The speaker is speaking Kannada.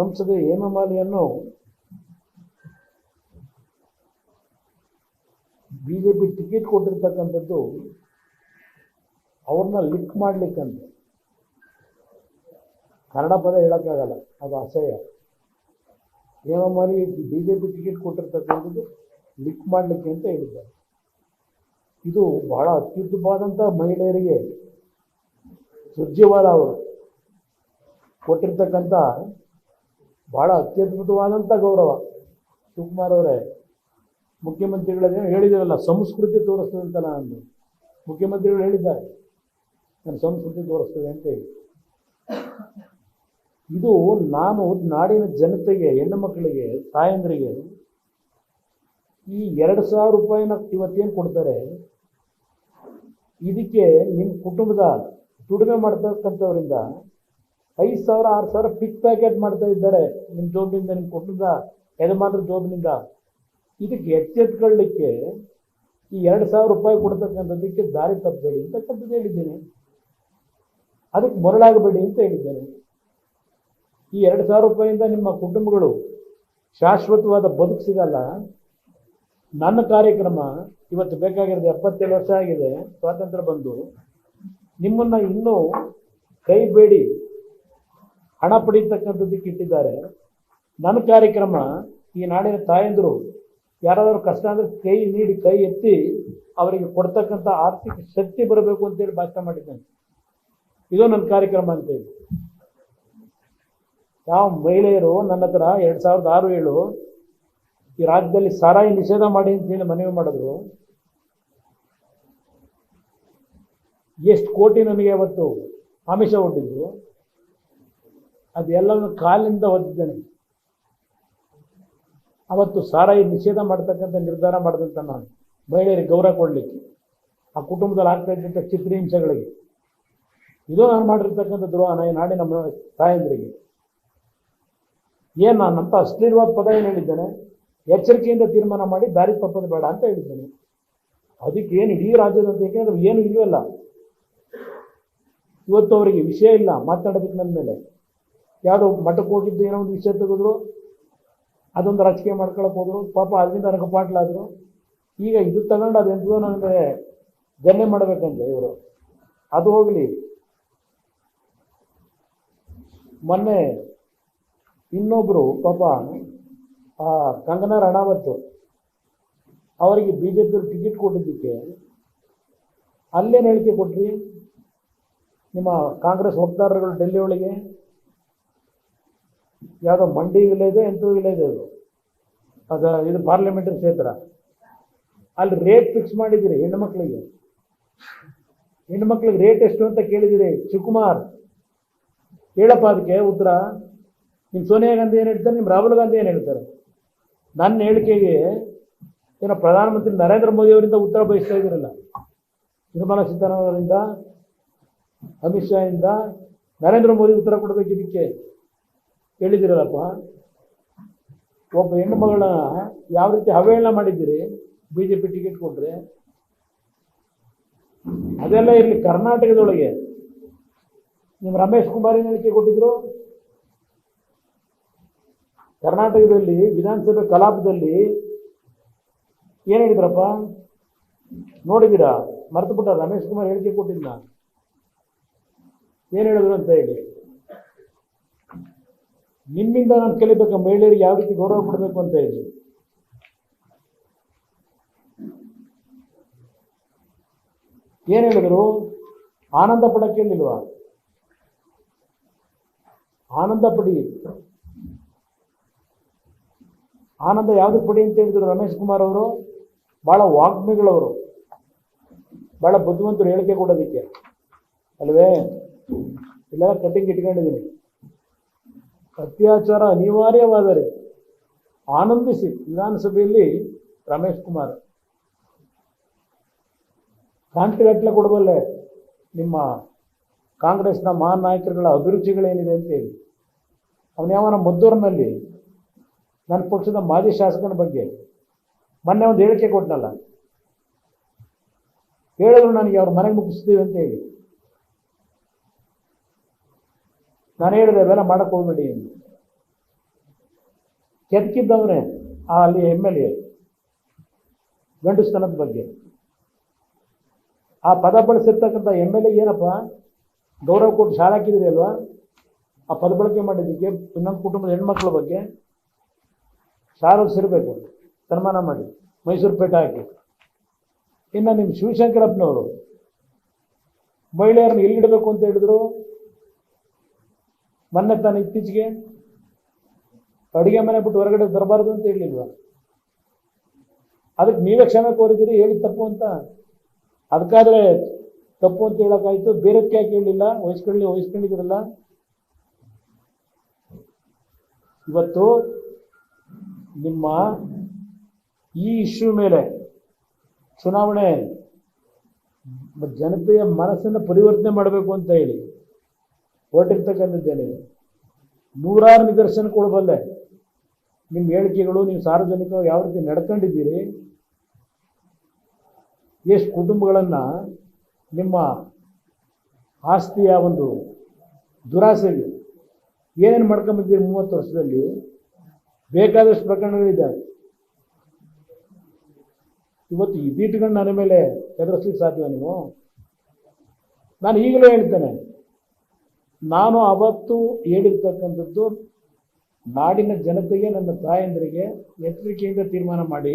ಸಂಸದೆ ಹೇಮಮಾಲಿಯನ್ನು ಬಿ ಜೆ ಪಿ ಟಿಕೆಟ್ ಕೊಟ್ಟಿರ್ತಕ್ಕಂಥದ್ದು ಅವ್ರನ್ನ ಲಿಕ್ ಮಾಡಲಿಕ್ಕಂತ. ಕನ್ನಡ ಪದ ಹೇಳೋಕ್ಕಾಗಲ್ಲ, ಅದು ಅಸಹ್ಯ. Hemamali B J P ticket ಕೊಟ್ಟಿರ್ತಕ್ಕಂಥದ್ದು ಲಿಕ್ ಮಾಡಲಿಕ್ಕೆ ಅಂತ ಹೇಳಿದ್ದಾರೆ. ಇದು ಬಹಳ ಅತ್ಯುತ್ತಮವಾದಂಥ ಮಹಿಳೆಯರಿಗೆ ಸುರ್ಜೇವಾಲ ಅವರು ಕೊಟ್ಟಿರ್ತಕ್ಕಂಥ ಬಹಳ ಅತ್ಯದ್ಭುತವಾದಂಥ ಗೌರವ. ಶಿವಕುಮಾರ್ ಅವರೇ, ಮುಖ್ಯಮಂತ್ರಿಗಳೇನು ಹೇಳಿದಿರಲ್ಲ, ಸಂಸ್ಕೃತಿ ತೋರಿಸ್ತದೆ ಅಂತ ನಾನು ಮುಖ್ಯಮಂತ್ರಿಗಳು ಹೇಳಿದ್ದಾರೆ ನಾನು ಸಂಸ್ಕೃತಿ ತೋರಿಸ್ತದೆ ಅಂತ ಹೇಳಿ. ಇದು ನಾನು ನಾಡಿನ ಜನತೆಗೆ, ಹೆಣ್ಣು ಮಕ್ಕಳಿಗೆ, ತಾಯಂದ್ರಿಗೆ ಈ ಎರಡು ಸಾವಿರ ರೂಪಾಯಿನ ಇವತ್ತೇನು ಕೊಡ್ತಾರೆ? ಇದಕ್ಕೆ ನಿಮ್ಮ ಕುಟುಂಬದ ದುಡಿಮೆ ಮಾಡ್ತಕ್ಕಂಥವ್ರಿಂದ ಐದು ಸಾವಿರ, ಆರು ಸಾವಿರ ಪಿಕ್ ಪ್ಯಾಕೆಟ್ ಮಾಡ್ತಾ ಇದ್ದಾರೆ. ನಿಮ್ಮ ಜೋಬಿನಿಂದ, ನಿಮ್ಮ ಕುಟುಂಬದ ಯಜಮಾನ್ರ ಜೋಬಿನಿಂದ. ಇದಕ್ಕೆ ಎಚ್ಚೆತ್ಕೊಳ್ಳಿಕ್ಕೆ ಈ ಎರಡು ಸಾವಿರ ರೂಪಾಯಿ ಕೊಡ್ತಕ್ಕಂಥದ್ದಕ್ಕೆ ದಾರಿ ತಪ್ಪಬೇಡಿ ಅಂತಕ್ಕಂಥದ್ದು ಹೇಳಿದ್ದೀನಿ. ಅದಕ್ಕೆ ಮರಳಾಗಬೇಡಿ ಅಂತ ಹೇಳಿದ್ದೇನೆ. ಈ ಎರಡು ಸಾವಿರ ರೂಪಾಯಿಯಿಂದ ನಿಮ್ಮ ಕುಟುಂಬಗಳು ಶಾಶ್ವತವಾದ ಬದುಕು ಸಿಗಲ್ಲ. ನನ್ನ ಕಾರ್ಯಕ್ರಮ ಇವತ್ತು ಬೇಕಾಗಿರೋದು ಎಪ್ಪತ್ತೇಳು ವರ್ಷ ಆಗಿದೆ. ಸ್ವಾತಂತ್ರ್ಯ ಬಂದು ನಿಮ್ಮನ್ನು ಇನ್ನೂ ಕೈ ಬೇಡಿ. ಹಣ ಪಡೀತಕ್ಕಂಥದ್ದಕ್ಕೆ ಇಟ್ಟಿದ್ದಾರೆ ನನ್ನ ಕಾರ್ಯಕ್ರಮ, ಈ ನಾಡಿನ ತಾಯಂದರು ಯಾರಾದರೂ ಕಷ್ಟ ಅಂದರೆ ಕೈ ನೀಡಿ, ಕೈ ಎತ್ತಿ ಅವರಿಗೆ ಕೊಡ್ತಕ್ಕಂಥ ಆರ್ಥಿಕ ಶಕ್ತಿ ಬರಬೇಕು ಅಂತೇಳಿ ಭಾಷಣ ಮಾಡಿದ್ದೇನೆ. ಇದು ನನ್ನ ಕಾರ್ಯಕ್ರಮ ಅಂತೇಳಿ. ಯಾವ ಮಹಿಳೆಯರು ನನ್ನ ಹತ್ರ ಎರಡು ಸಾವಿರದ ಆರು ಏಳು ಈ ರಾಜ್ಯದಲ್ಲಿ ಸಾರಾಯಿ ನಿಷೇಧ ಮಾಡಿ ಅಂತೇಳಿ ಮನವಿ ಮಾಡಿದ್ರು. ಎಷ್ಟು ಕೋಟಿ ನನಗೆ ಅವತ್ತು ಆಮಿಷ ಒಡ್ಡಿದ್ರು ಅದೆಲ್ಲವನ್ನು ಕಾಲಿಂದ ಒದ್ದಿದ್ದೇನೆ ಅವತ್ತು ಸಾರಾಯಿ ನಿಷೇಧ ಮಾಡ್ತಕ್ಕಂಥ ನಿರ್ಧಾರ ಮಾಡಿದಂಥ ನಾನು. ಮಹಿಳೆಯರಿಗೆ ಗೌರವ ಕೊಡಲಿಕ್ಕೆ, ಆ ಕುಟುಂಬದಲ್ಲಿ ಆಗ್ತಾ ಇದ್ದಂಥ ಚಿತ್ರಹಿಂಸೆಗಳಿಗೆ. ಇದು ನಾನು ಮಾಡಿರ್ತಕ್ಕಂಥ ದ್ರೋಹ ಈ ನಮ್ಮ ತಾಯಂದ್ರಿಗೆ. ಏನು ನಾನಂತ ಅಶ್ಲೀಲವಾದ ಪದ ಏನು ಹೇಳಿದ್ದೇನೆ? ಎಚ್ಚರಿಕೆಯಿಂದ ತೀರ್ಮಾನ ಮಾಡಿ ದಾರಿ ತಪ್ಪದು ಬೇಡ ಅಂತ ಹೇಳಿದ್ದೇನೆ. ಅದಕ್ಕೆ ಏನು ಇಡೀ ರಾಜ್ಯದಂತ ಏನು ಇಲ್ವಲ್ಲ. ಇವತ್ತು ಅವರಿಗೆ ವಿಷಯ ಇಲ್ಲ, ಮಾತನಾಡೋದಕ್ಕೆ ನನ್ನ ಮೇಲೆ. ಯಾವುದೋ ಮಠಕ್ಕೆ ಹೋಗಿದ್ದು ಏನೋ ಒಂದು ವಿಷಯ ತೆಗೆದ್ರು, ಅದೊಂದು ರಾಜಕೀಯ ಮಾಡ್ಕೊಳಕ್ಕೆ ಹೋದ್ರು, ಪಾಪ ಅದರಿಂದ ರಗಪಾಟ್ಲಾದ್ರು ಈಗ ಇದು ತಗೊಂಡು ಅದೆಂತೋ ನನಗೆ ಗಣ್ಯ ಮಾಡಬೇಕಂದ್ರೆ ಇವರು. ಅದು ಹೋಗಲಿ. ಮೊನ್ನೆ ಇನ್ನೊಬ್ಬರು ಪಾಪ, ಆ ಕಂಗನಾ ರಣಾವತ್, ಅವರಿಗೆ ಬಿ ಜೆ ಪಿಯವರು ಟಿಕೆಟ್ ಕೊಟ್ಟಿದ್ದಕ್ಕೆ, ಅಲ್ಲೇನು ಹೇಳಿಕೆ ಕೊಟ್ರಿ? ನಿಮ್ಮ ಕಾಂಗ್ರೆಸ್ ವಕ್ತಾರರುಗಳು ಡೆಲ್ಲಿ ಒಳಗೆ ಯಾವುದೋ ಮಂಡಿ ವಿಲೇಜ್ ಎಂಟು ವಿಲೇಜ್ ಅದು. ಅದು ಇದು ಪಾರ್ಲಿಮೆಂಟ್ರಿ ಕ್ಷೇತ್ರ. ಅಲ್ಲಿ ರೇಟ್ ಫಿಕ್ಸ್ ಮಾಡಿದ್ದೀರಿ ಹೆಣ್ಣು ಮಕ್ಕಳಿಗೆ ಹೆಣ್ಣು ಮಕ್ಕಳಿಗೆ ರೇಟ್ ಎಷ್ಟು ಅಂತ ಕೇಳಿದಿರಿ ಶಿವಕುಮಾರ್. ಹೇಳಪ್ಪ ಅದಕ್ಕೆ ಉತ್ತರ. ನಿಮ್ಮ ಸೋನಿಯಾ ಗಾಂಧಿ ಏನು ಹೇಳ್ತಾರೆ ನಿಮ್ಮ ರಾಹುಲ್ ಗಾಂಧಿ ಏನು ಹೇಳ್ತಾರೆ? ನನ್ನ ಹೇಳಿಕೆಗೆ ಏನೋ ಪ್ರಧಾನಮಂತ್ರಿ ನರೇಂದ್ರ ಮೋದಿ ಅವರಿಂದ ಉತ್ತರ ಬಯಸ್ತಾ ಇದ್ದೀರಲ್ಲ. ನಿರ್ಮಲಾ ಸೀತಾರಾಮನ್ ಅವರಿಂದ, ಅಮಿತ್ ಶಾ ಇಂದ ನರೇಂದ್ರ ಮೋದಿ ಉತ್ತರ ಕೊಡಬೇಕು ಇದಕ್ಕೆ. ಹೇಳಿದಿರಲ್ಲಪ್ಪ, ಒಬ್ಬ ಹೆಣ್ಣು ಮಗಳನ್ನ ಯಾವ ರೀತಿ ಅವಹೇಳನ ಮಾಡಿದ್ದೀರಿ ಬಿ ಜೆ ಪಿ ಟಿಕೆಟ್ ಕೊಟ್ರೆ? ಅದೆಲ್ಲ ಇರಲಿ, ಕರ್ನಾಟಕದೊಳಗೆ. ನಿಮ್ಮ ರಮೇಶ್ ಕುಮಾರ್ ಏನು ಹೇಳಿಕೆ ಕೊಟ್ಟಿದ್ರು? ಕರ್ನಾಟಕದಲ್ಲಿ ವಿಧಾನಸಭೆ ಕಲಾಪದಲ್ಲಿ ಏನು ಹೇಳಿದ್ರಪ್ಪ? ನೋಡಿದ್ದೀರಾ? ಮರ್ತು ಬಿಟ್ಟ ರಮೇಶ್ ಕುಮಾರ್ ಹೇಳಿಕೆ ಕೊಟ್ಟಿದ್ದ ಏನು ಹೇಳಿದ್ರು ಅಂತ ಹೇಳಿ. ನಿಮ್ಮಿಂದ ನಾನು ಕಲಿಬೇಕು? ಮಹಿಳೆಯರಿಗೆ ಯಾವ ರೀತಿ ಗೌರವ ಕೊಡಬೇಕು ಅಂತ ಹೇಳಿ. ಏನು ಹೇಳಿದ್ರು? ಆನಂದ ಪಡಕ್ಕೆ ಹೇಳಿಲ್ವಾ? ಆನಂದ ಪಡಿ. ಆನಂದ ಯಾವ್ದು ಪಡಿ ಅಂತ ಹೇಳಿದ್ರು ರಮೇಶ್ ಕುಮಾರ್ ಅವರು? ಬಹಳ ವಾಗ್ಮಿಗಳವರು. ಬಹಳ ಬುದ್ಧಿವಂತರು ಹೇಳಿಕೆ ಕೊಡೋದಕ್ಕೆ. ಅಲ್ವೇ? ಇಲ್ಲ ಕಟ್ಟಿಂಗ್ ಇಟ್ಕೊಂಡಿದ್ದೀನಿ ಅತ್ಯಾಚಾರ ಅನಿವಾರ್ಯವಾದರೆ ಆನಂದಿಸಿ. ವಿಧಾನಸಭೆಯಲ್ಲಿ ರಮೇಶ್ ಕುಮಾರ್. ಕಾಂತಿಗಟ್ಟಲೆ ಕೊಡಬಲ್ಲೆ ನಿಮ್ಮ ಕಾಂಗ್ರೆಸ್ನ ಮಹಾನ್ ನಾಯಕರುಗಳ ಅಭಿರುಚಿಗಳೇನಿದೆ ಅಂತ ಹೇಳಿ ಅವನ ಯಾವನ ಮದ್ದೂರಿನಲ್ಲಿ ನನ್ನ ಪಕ್ಷದ ಮಾಜಿ ಶಾಸಕನ ಬಗ್ಗೆ ಮೊನ್ನೆ ಒಂದು ಹೇಳಿಕೆ ಕೊಟ್ಟನಲ್ಲ ಹೇಳಿದ್ರು ನನಗೆ, ಅವ್ರ ಮನೆಗೆ ಮುಗಿಸ್ತೀವಿ ಅಂತ ಹೇಳಿ ನಾನು ಹೇಳಿದೆ ಅವೆಲ್ಲ ಮಾಡಕ್ಕೆ ಹೋಗ್ಬೇಡಿ ಕೆದಕಿದ್ದವನೇ ಆ ಅಲ್ಲಿ ಎಂ ಎಲ್ ಎ ಗಂಡಸ್ತನದ ಬಗ್ಗೆ. ಆ ಪದ ಬಳಸಿರ್ತಕ್ಕಂಥ ಎಂ ಎಲ್ ಎ ಏನಪ್ಪ? ಗೌರವ ಕೊಟ್ಟು ಶಾಲೆ ಹಾಕಿದ್ರಿ ಅಲ್ವಾ? ಆ ಪದ ಬಳಕೆ ಮಾಡಿದ್ದಕ್ಕೆ ನಮ್ಮ ಕುಟುಂಬದ ಹೆಣ್ಮಕ್ಳ ಬಗ್ಗೆ ಶಾಲೆ ಸಿರಬೇಕು ಸನ್ಮಾನ ಮಾಡಿ. ಮೈಸೂರು ಪೇಟೆ ಹಾಕಿ. ಇನ್ನು ನಿಮ್ಮ ಶಿವಶಂಕರಪ್ಪನವರು, ಮಹಿಳೆಯರನ್ನು ಎಲ್ಲಿಡಬೇಕು ಅಂತ ಹೇಳಿದ್ರು? ಮೊನ್ನೆ ತಾನು ಇತ್ತೀಚೆಗೆ ಅಡುಗೆ ಮನೆ ಬಿಟ್ಟು ಹೊರಗಡೆ ಬರಬಾರ್ದು ಅಂತ ಹೇಳಿಲ್ವಾ? ಅದಕ್ಕೆ ನೀವೇ ಕ್ಷಮೆ ಕೋರಿದ್ದೀರಿ ಹೇಳಿ ತಪ್ಪು ಅಂತ. ಅದಕ್ಕಾದ್ರೆ ತಪ್ಪು ಅಂತ ಹೇಳೋಕ್ಕಾಯ್ತು. ಬೇರೆದಕ್ಕೆ ಯಾಕೆ ಹೇಳಿಲ್ಲ? ವಹಿಸ್ಕೊಳ್ಳಿ, ವಹಿಸ್ಕೊಂಡಿದ್ದೀರಲ್ಲ. ಇವತ್ತು ನಿಮ್ಮ ಈ ಇಶ್ಯೂ ಮೇಲೆ ಚುನಾವಣೆ ಜನತೆಯ ಮನಸ್ಸನ್ನು ಪರಿವರ್ತನೆ ಮಾಡಬೇಕು ಅಂತ ಹೇಳಿ. ಹೊರಟಿರ್ತಕ್ಕಂಥದ್ದೇನೆ ನೂರಾರು ನಿದರ್ಶನ ಕೊಡಬಲ್ಲೆ ನಿಮ್ಮ ಹೇಳಿಕೆಗಳು, ನೀವು ಸಾರ್ವಜನಿಕ ಯಾವ ರೀತಿ ನಡ್ಕೊಂಡಿದ್ದೀರಿ? ಎಷ್ಟು ಕುಟುಂಬಗಳನ್ನು ನಿಮ್ಮ ಆಸ್ತಿಯ ಒಂದು ದುರಾಸೆಗೆ ಏನೇನು ಮಾಡ್ಕೊಂಬಿದ್ದೀರಿ ಮೂವತ್ತು ವರ್ಷದಲ್ಲಿ? ಬೇಕಾದಷ್ಟು ಪ್ರಕರಣಗಳಿದ್ದಾವೆ ಇವತ್ತು ಇದೀಟ್ಕೊಂಡು ನನ್ನ ಮೇಲೆ ಎದುರಿಸ್ಲಿಕ್ಕೆ ಸಾಧ್ಯವ ನೀವು? ನಾನು ಈಗಲೇ ಹೇಳ್ತೇನೆ ನಾನು ಅವತ್ತು ಹೇಳಿರ್ತಕ್ಕಂಥದ್ದು ನಾಡಿನ ಜನತೆಗೆ ನನ್ನ ತಾಯಂದಿರಿಗೆ ಎಚ್ಚರಿಕೆಯಿಂದ ತೀರ್ಮಾನ ಮಾಡಿ.